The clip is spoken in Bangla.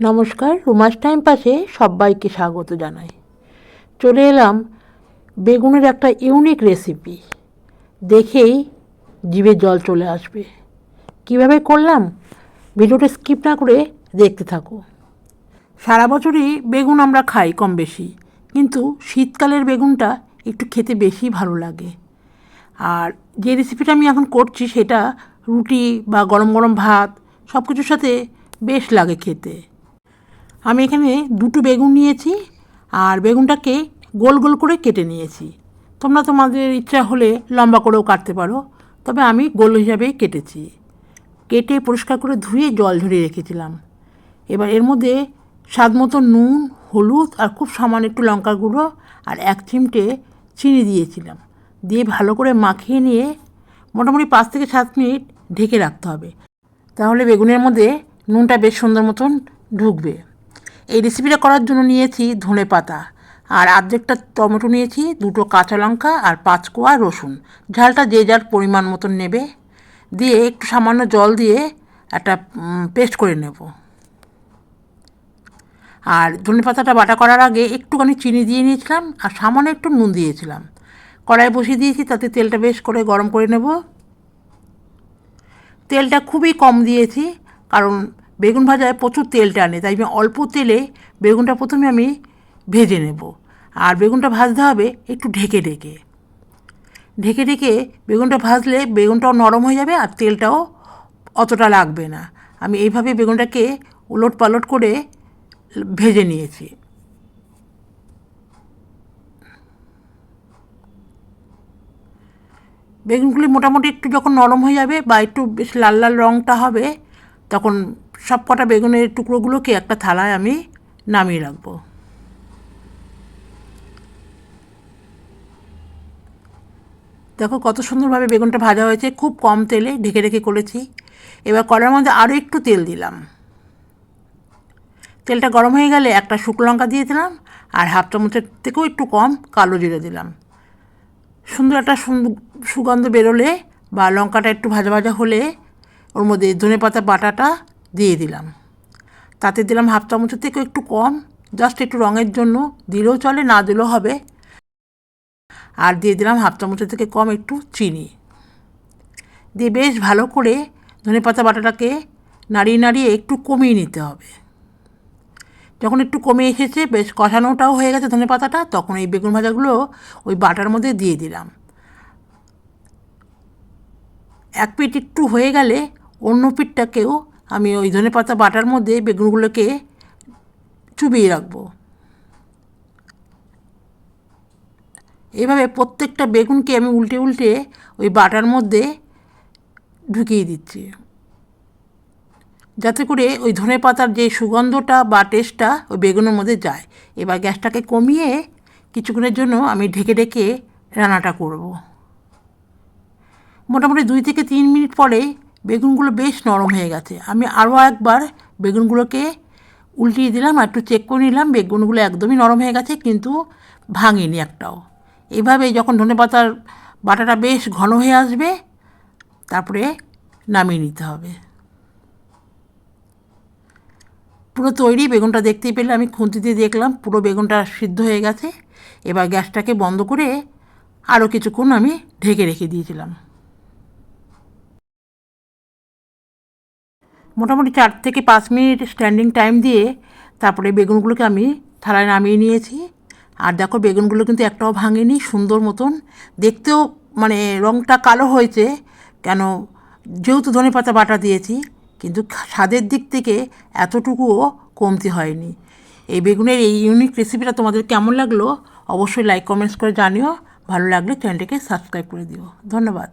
নমস্কার, রুমাস টাইম পাশে সবাইকে স্বাগত জানাই। চলে এলাম বেগুনের একটা ইউনিক রেসিপি। দেখেই জিভে জল চলে আসবে। কীভাবে করলাম? ভিডিওটা স্কিপ না করে দেখতে থাকো। সারা বছরই বেগুন আমরা খাই কম বেশি, কিন্তু শীতকালের বেগুনটা একটু খেতে বেশি ভালো লাগে। আর যে রেসিপিটা আমি এখন করছি সেটা রুটি বা গরম গরম ভাত সব কিছুর সাথে বেশ লাগে খেতে। আমি এখানে দুটো বেগুন নিয়েছি আর বেগুনটাকে গোল গোল করে কেটে নিয়েছি। তোমরা তোমাদের ইচ্ছা হলে লম্বা করেও কাটতে পারো, তবে আমি গোল হিসাবেই কেটেছি। কেটে পরিষ্কার করে ধুয়ে জল ঝরিয়ে রেখেছিলাম। এবার এর মধ্যে স্বাদ মতো নুন, হলুদ আর খুব সামান্য একটু লঙ্কার গুঁড়ো আর এক চিমটে চিনি দিয়েছিলাম। দিয়ে ভালো করে মাখিয়ে নিয়ে মোটামুটি পাঁচ থেকে সাত মিনিট ঢেকে রাখতে হবে। তাহলে বেগুনের মধ্যে নুনটা বেশ সুন্দর মতন ঢুকবে। এই রেসিপিটা করার জন্য নিয়েছি ধনে পাতা। আর আর্ধেকটা টমেটো নিয়েছি, দুটো কাঁচা লঙ্কা আর পাঁচ কোয়া রসুন। ঝালটা যে যার পরিমাণ মতন নেবে। দিয়ে একটু সামান্য জল দিয়ে একটা পেস্ট করে নেব। আর ধনে পাতাটা বাটা করার আগে একটুখানি চিনি দিয়ে নিয়েছিলাম আর সামান্য একটু নুন দিয়েছিলাম। কড়াই বসিয়ে দিয়েছি, তাতে তেলটা বেশ করে গরম করে নেব। তেলটা খুবই কম দিয়েছি, কারণ বেগুন ভাজায় প্রচুর তেল টানে, তাই আমি অল্প তেলে বেগুনটা প্রথমে আমি ভেজে নেব। আর বেগুনটা ভাজতে হবে একটু ঢেকে ঢেকে। ঢেকে ঢেকে বেগুনটা ভাজলে বেগুনটাও নরম হয়ে যাবে আর তেলটাও অতটা লাগবে না। আমি এইভাবে বেগুনটাকে উলট পালট করে ভেজে নিয়েছি। বেগুনগুলি মোটামুটি একটু যখন নরম হয়ে যাবে বা একটু বেশ লাল লাল রঙটা হবে, তখন সব কটা বেগুনের টুকরোগুলোকে একটা থালায় আমি নামিয়ে রাখব। দেখো কত সুন্দরভাবে বেগুনটা ভাজা হয়েছে, খুব কম তেলে ঢেকে ঢেকে করেছি। এবার কড়ার মধ্যে আরও একটু তেল দিলাম। তেলটা গরম হয়ে গেলে একটা শুকনো লঙ্কা দিয়ে দিলাম আর হাফ চামচের থেকেও একটু কম কালো জিরে দিলাম। সুন্দর একটা সুগন্ধ বেরোলে বা লঙ্কাটা একটু ভাজা ভাজা হলে ওর মধ্যে ধনে পাতা বাটাটা দিয়ে দিলাম। তাতে দিলাম হাফ চামচের থেকেও একটু কম জাস্ট একটু রঙের জন্য। দিলেও চলে, না দিলেও হবে। আর দিয়ে দিলাম হাফ চামচের থেকে কম একটু চিনি। দিয়ে বেশ ভালো করে ধনে পাতা বাটাটাকে নাড়িয়ে নাড়িয়ে একটু কমিয়ে নিতে হবে। যখন একটু কমে এসেছে, বেশ কষানোটাও হয়ে গেছে ধনে পাতাটা, তখন এই বেগুন ভাজাগুলো ওই বাটার মধ্যে দিয়ে দিলাম। এক পিঠ একটু হয়ে গেলে অন্য পিঠটাকেও আমি ওই ধনে পাতা বাটার মধ্যে বেগুনগুলোকে চুবিয়ে রাখব। এভাবে প্রত্যেকটা বেগুনকে আমি উল্টে উল্টে ওই বাটার মধ্যে ঢুকিয়ে দিচ্ছি। যাতে করে ওই ধনে পাতার যে সুগন্ধটা বা টেস্টটা ওই বেগুনের মধ্যে যায়। এবার গ্যাসটাকে কমিয়ে কিছুক্ষণের জন্য আমি ঢেকে ঢেকে রান্নাটা করব। মোটামুটি দুই থেকে তিন মিনিট পরে বেগুনগুলো বেশ নরম হয়ে গেছে। আমি আরও একবার বেগুনগুলোকে উল্টিয়ে দিলাম আর একটু চেক করে নিলাম, বেগুনগুলো একদমই নরম হয়ে গেছে কিন্তু ভাঙেনি একটাও। এইভাবে যখন ধনে পাতার বাটাটা বেশ ঘন হয়ে আসবে, তারপরে নামিয়ে নিতে হবে। পুরো তৈরি বেগুনটা দেখতেই পেলে, আমি দিয়ে দেখলাম পুরো বেগুনটা সিদ্ধ হয়ে গেছে। এবার গ্যাসটাকে বন্ধ করে আরও কিছুক্ষণ আমি ঢেকে রেখে দিয়েছিলাম। মোটামুটি চার থেকে পাঁচ মিনিট স্ট্যান্ডিং টাইম দিয়ে তারপরে বেগুনগুলোকে আমি থালায় নামিয়ে নিয়েছি। আর দেখো, বেগুনগুলো কিন্তু একটাও ভাঙেনি, সুন্দর মতন। দেখতেও মানে রঙটা কালো হয়েছে, কেন যেহেতু ধনে পাতা বাটা দিয়েছি, কিন্তু স্বাদের দিক থেকে এতটুকুও কমতি হয়নি। এই বেগুনের এই ইউনিক রেসিপিটা তোমাদের কেমন লাগল? অবশ্যই লাইক কমেন্টস করে জানিও। ভালো লাগলে চ্যানেলটিকে সাবস্ক্রাইব করে দিও। ধন্যবাদ।